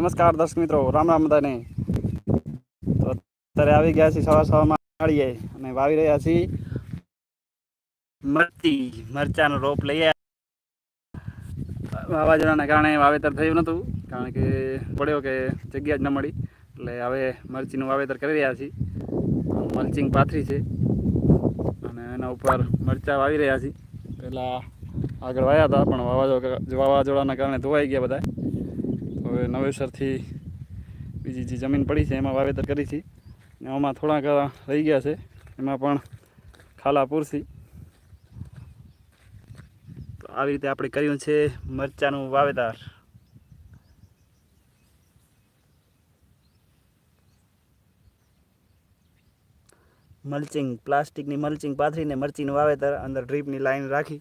નમસ્કાર દર્શક મિત્રો, રામ રામ બધાને. તો અત્યારે આવી ગયા છીએ સવાર સવારમાં આવીએ અને વાવી રહ્યા છીએ મરચી, મરચાનો રોપ લઈ આવ્યા. વાવાઝોડાના કારણે વાવેતર થયું નહોતું, કારણ કે પડ્યો કે જગ્યા જ ન મળી. એટલે હવે મરચીનું વાવેતર કરી રહ્યા છીએ. મલ્ચિંગ પાથરી છે. અને એના ઉપર મરચાં વાવી રહ્યા છીએ. પહેલાં આગળ વાયા હતા, પણ વાવાઝોડા વાવાઝોડાના કારણે ધોવાઈ ગયા બધા. હવે નવેસરથી બીજી જે જમીન પડી છે એમાં વાવેતર કરી છે. ને આમાં થોડાક રહી ગયા છે. એમાં પણ ખાલા પૂરસી તો આવી રીતે આપણે કર્યું છે મરચાનું વાવેતર. મલ્ચિંગ, પ્લાસ્ટિકની મલ્ચિંગ પાથરીને મરચીનું વાવેતર, અંદર ડ્રીપની લાઈન રાખી.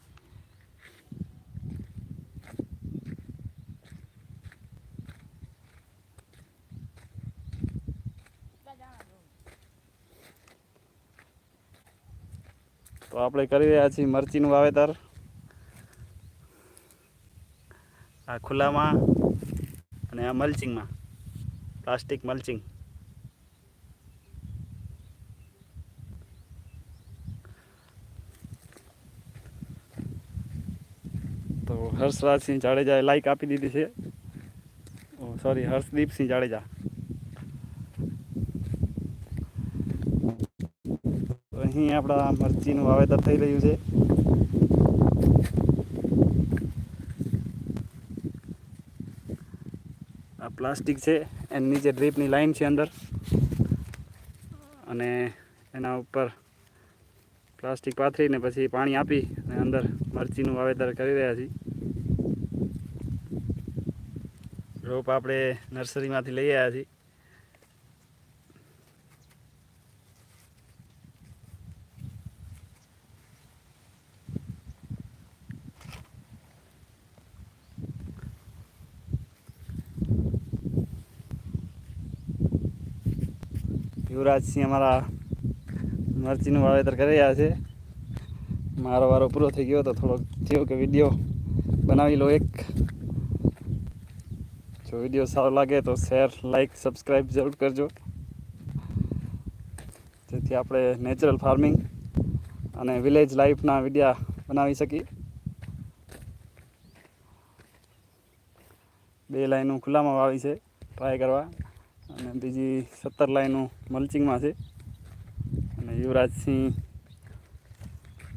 તો આપણે કરી રહ્યા છીએ મરચીનું વાવેતર. આ ખુલ્લામાં અને આ મલ્ચિંગમાં, પ્લાસ્ટિક મલ્ચિંગ. તો હર્ષરાજસિંહ જાડેજાએ લાઈક આપી દીધી છે. સોરી હર્ષદીપસિંહ જાડેજા તો અહીં આપણા મરચીનું વાવેતર થઈ રહ્યું છે. આ પ્લાસ્ટિક છે, એની નીચે ડ્રીપની લાઈન છે અંદર. અને એના ઉપર પ્લાસ્ટિક પાથરીને પછી પાણી આપી અને અંદર મરચીનું વાવેતર કરી રહ્યા છીએ. રોપ આપણે નર્સરીમાંથી લઈ આવ્યા છીએ. યુવરાજસિંહ અમારા મરચીનું વાવેતર કરી રહ્યા છે. મારો વારો પૂરો થઈ ગયો તો થોડોક થયો કે વીડિયો બનાવી લો એક. જો વીડિયો સારો લાગે તો શેર લાઈક સબસ્ક્રાઈબ જરૂર કરજો. જેથી આપણે નેચરલ ફાર્મિંગ અને વિલેજ લાઈફના વિડીયા બનાવી શકીએ. બે લાઈનો ખુલ્લામાં વાવી છે. ટ્રાય કરવા. અને બીજી સત્તર લાઈનો મલ્ચિંગમાં છે. અને યુવરાજસિંહ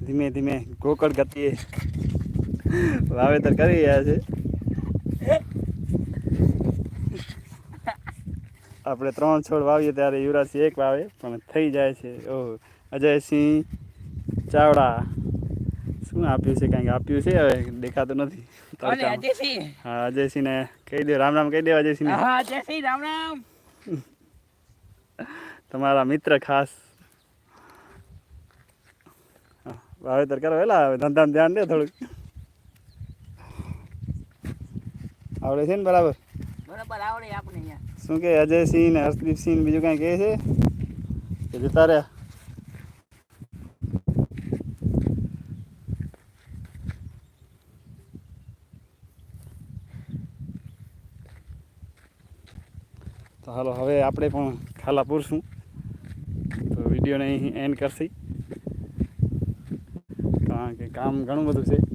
ધીમે ધીમે ગોકળ ગતિએ વાવેતર કરી રહ્યા છે. આપણે ત્રણ છોડ વાવીએ ત્યારે યુવરાજસિંહ એક વાવે પણ થઈ જાય છે. ઓહ અજયસિંહ ચાવડા. શું આપ્યું છે? કંઈક આપ્યું છે હવે? દેખાતું નથી. અજયસિંહ? હા અજયસિંહને કહી દે રામ રામ કહી દે અજયસિંહ રામ રામ. તમારા મિત્ર ખાસ. વાવેતર કરો વેલા હવે ધંધામાં ધ્યાન દે થોડુંક. આવડે છે ને બરાબર? બરાબર આવડે આપણે શું કે અજયસિંહ ને હર્ષદીપસિંહ બીજું કાંઈ કહે છે? કે જતા રહ્યા. હાલો, હવે આપણે પણ ખાલા પૂરશું. તો વિડીયોને અહીં એન્ડ કરશી. કારણ કે કામ ઘણું બધું છે.